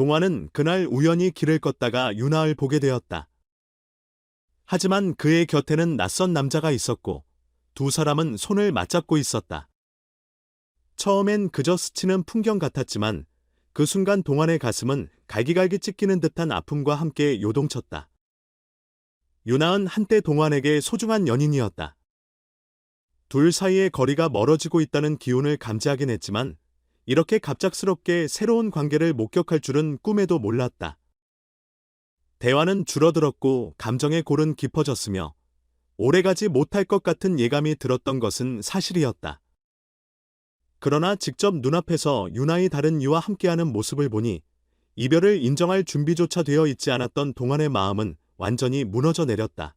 동화는 그날 우연히 길을 걷다가 유나을 보게 되었다. 하지만 그의 곁에는 낯선 남자가 있었고 두 사람은 손을 맞잡고 있었다. 처음엔 그저 스치는 풍경 같았지만 그 순간 동안의 가슴은 갈기갈기 찢기는 듯한 아픔과 함께 요동쳤다. 유나은 한때 동안에게 소중한 연인이었다. 둘 사이의 거리가 멀어지고 있다는 기운을 감지하긴 했지만 이렇게 갑작스럽게 새로운 관계를 목격할 줄은 꿈에도 몰랐다. 대화는 줄어들었고 감정의 골은 깊어졌으며 오래가지 못할 것 같은 예감이 들었던 것은 사실이었다. 그러나 직접 눈앞에서 유나의 다른 이와 함께하는 모습을 보니 이별을 인정할 준비조차 되어 있지 않았던 동안의 마음은 완전히 무너져 내렸다.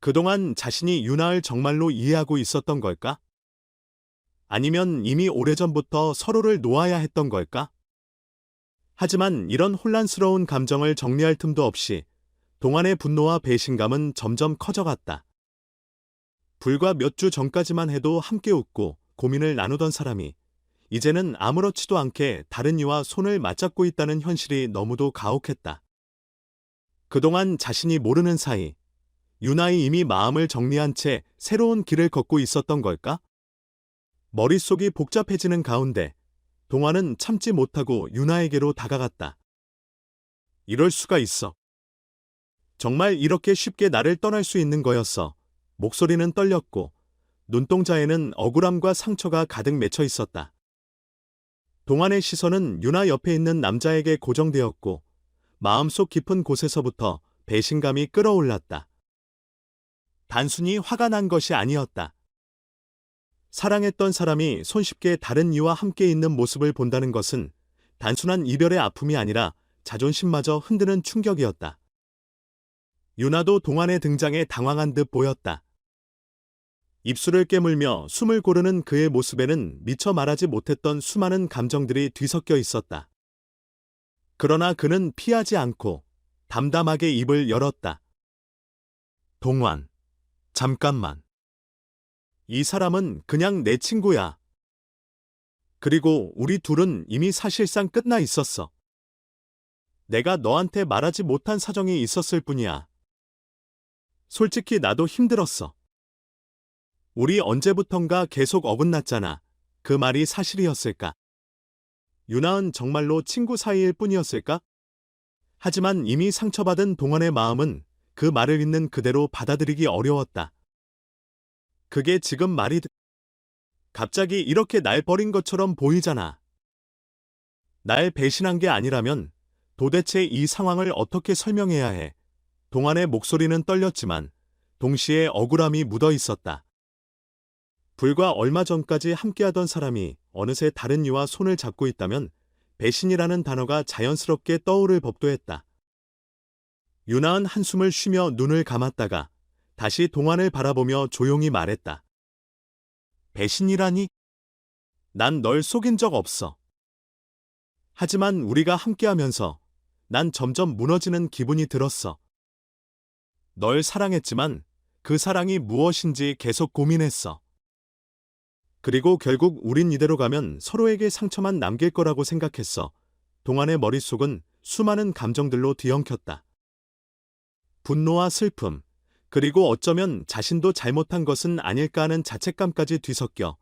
그동안 자신이 유나를 정말로 이해하고 있었던 걸까? 아니면 이미 오래전부터 서로를 놓아야 했던 걸까? 하지만 이런 혼란스러운 감정을 정리할 틈도 없이 동안의 분노와 배신감은 점점 커져갔다. 불과 몇 주 전까지만 해도 함께 웃고 고민을 나누던 사람이 이제는 아무렇지도 않게 다른 이와 손을 맞잡고 있다는 현실이 너무도 가혹했다. 그동안 자신이 모르는 사이 유나이 이미 마음을 정리한 채 새로운 길을 걷고 있었던 걸까? 머릿속이 복잡해지는 가운데 동화는 참지 못하고 유나에게로 다가갔다. 이럴 수가 있어. 정말 이렇게 쉽게 나를 떠날 수 있는 거였어. 목소리는 떨렸고 눈동자에는 억울함과 상처가 가득 맺혀 있었다. 동안의 시선은 유나 옆에 있는 남자에게 고정되었고 마음속 깊은 곳에서부터 배신감이 끌어올랐다. 단순히 화가 난 것이 아니었다. 사랑했던 사람이 손쉽게 다른 이와 함께 있는 모습을 본다는 것은 단순한 이별의 아픔이 아니라 자존심마저 흔드는 충격이었다. 유나도 동안의 등장에 당황한 듯 보였다. 입술을 깨물며 숨을 고르는 그의 모습에는 미처 말하지 못했던 수많은 감정들이 뒤섞여 있었다. 그러나 그는 피하지 않고 담담하게 입을 열었다. 동환, 잠깐만. 이 사람은 그냥 내 친구야. 그리고 우리 둘은 이미 사실상 끝나 있었어. 내가 너한테 말하지 못한 사정이 있었을 뿐이야. 솔직히 나도 힘들었어. 우리 언제부턴가 계속 어긋났잖아. 그 말이 사실이었을까? 유나은 정말로 친구 사이일 뿐이었을까? 하지만 이미 상처받은 동원의 마음은 그 말을 있는 그대로 받아들이기 어려웠다. 그게 지금 말이 드- 갑자기 이렇게 날 버린 것처럼 보이잖아. 날 배신한 게 아니라면 도대체 이 상황을 어떻게 설명해야 해? 동안의 목소리는 떨렸지만 동시에 억울함이 묻어 있었다. 불과 얼마 전까지 함께하던 사람이 어느새 다른 이와 손을 잡고 있다면 배신이라는 단어가 자연스럽게 떠오를 법도 했다. 유나은 한숨을 쉬며 눈을 감았다가 다시 동안을 바라보며 조용히 말했다. 배신이라니? 난 널 속인 적 없어. 하지만 우리가 함께하면서 난 점점 무너지는 기분이 들었어. 널 사랑했지만 그 사랑이 무엇인지 계속 고민했어. 그리고 결국 우린 이대로 가면 서로에게 상처만 남길 거라고 생각했어. 동안의 머릿속은 수많은 감정들로 뒤엉켰다. 분노와 슬픔, 그리고 어쩌면 자신도 잘못한 것은 아닐까 하는 자책감까지 뒤섞여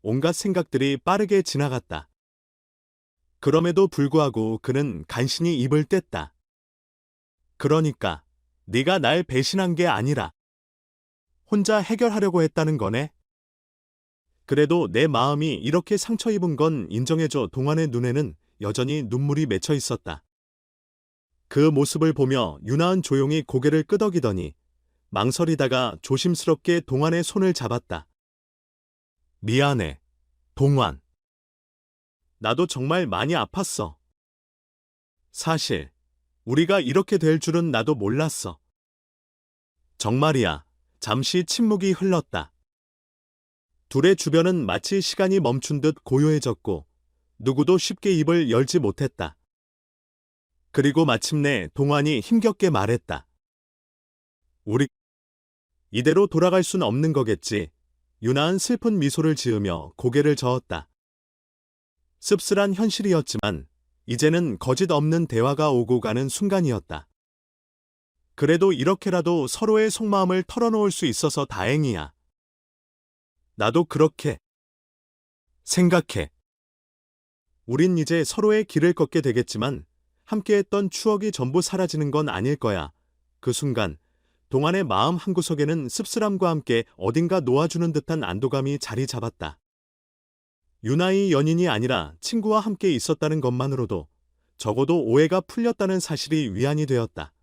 온갖 생각들이 빠르게 지나갔다. 그럼에도 불구하고 그는 간신히 입을 뗐다. 그러니까 네가 날 배신한 게 아니라 혼자 해결하려고 했다는 거네. 그래도 내 마음이 이렇게 상처 입은 건 인정해줘 동안의 눈에는 여전히 눈물이 맺혀 있었다. 그 모습을 보며 유나은 조용히 고개를 끄덕이더니 망설이다가 조심스럽게 동안의 손을 잡았다. 미안해, 동환. 나도 정말 많이 아팠어. 사실, 우리가 이렇게 될 줄은 나도 몰랐어. 정말이야. 잠시 침묵이 흘렀다. 둘의 주변은 마치 시간이 멈춘 듯 고요해졌고 누구도 쉽게 입을 열지 못했다. 그리고 마침내 동환이 힘겹게 말했다. 우리 이대로 돌아갈 순 없는 거겠지. 유나은 슬픈 미소를 지으며 고개를 저었다. 씁쓸한 현실이었지만 이제는 거짓 없는 대화가 오고 가는 순간이었다. 그래도 이렇게라도 서로의 속마음을 털어놓을 수 있어서 다행이야. 나도 그렇게 생각해. 우린 이제 서로의 길을 걷게 되겠지만 함께했던 추억이 전부 사라지는 건 아닐 거야. 그 순간 동안의 마음 한구석에는 씁쓸함과 함께 어딘가 놓아주는 듯한 안도감이 자리 잡았다. 유나의 연인이 아니라 친구와 함께 있었다는 것만으로도 적어도 오해가 풀렸다는 사실이 위안이 되었다.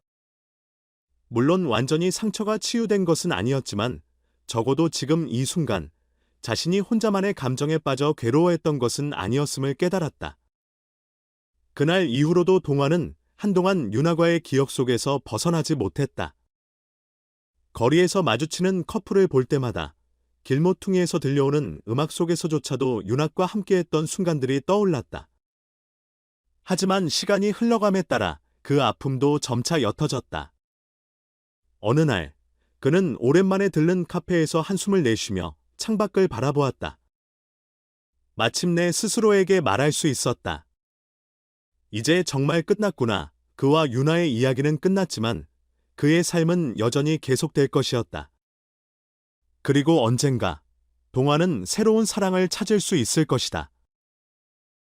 물론 완전히 상처가 치유된 것은 아니었지만 적어도 지금 이 순간 자신이 혼자만의 감정에 빠져 괴로워했던 것은 아니었음을 깨달았다. 그날 이후로도 동화는 한동안 윤아과의 기억 속에서 벗어나지 못했다. 거리에서 마주치는 커플을 볼 때마다 길모퉁이에서 들려오는 음악 속에서조차도 윤학과 함께했던 순간들이 떠올랐다. 하지만 시간이 흘러감에 따라 그 아픔도 점차 옅어졌다. 어느 날 그는 오랜만에 들른 카페에서 한숨을 내쉬며 창밖을 바라보았다. 마침내 스스로에게 말할 수 있었다. 이제 정말 끝났구나. 그와 유나의 이야기는 끝났지만 그의 삶은 여전히 계속될 것이었다. 그리고 언젠가 동화는 새로운 사랑을 찾을 수 있을 것이다.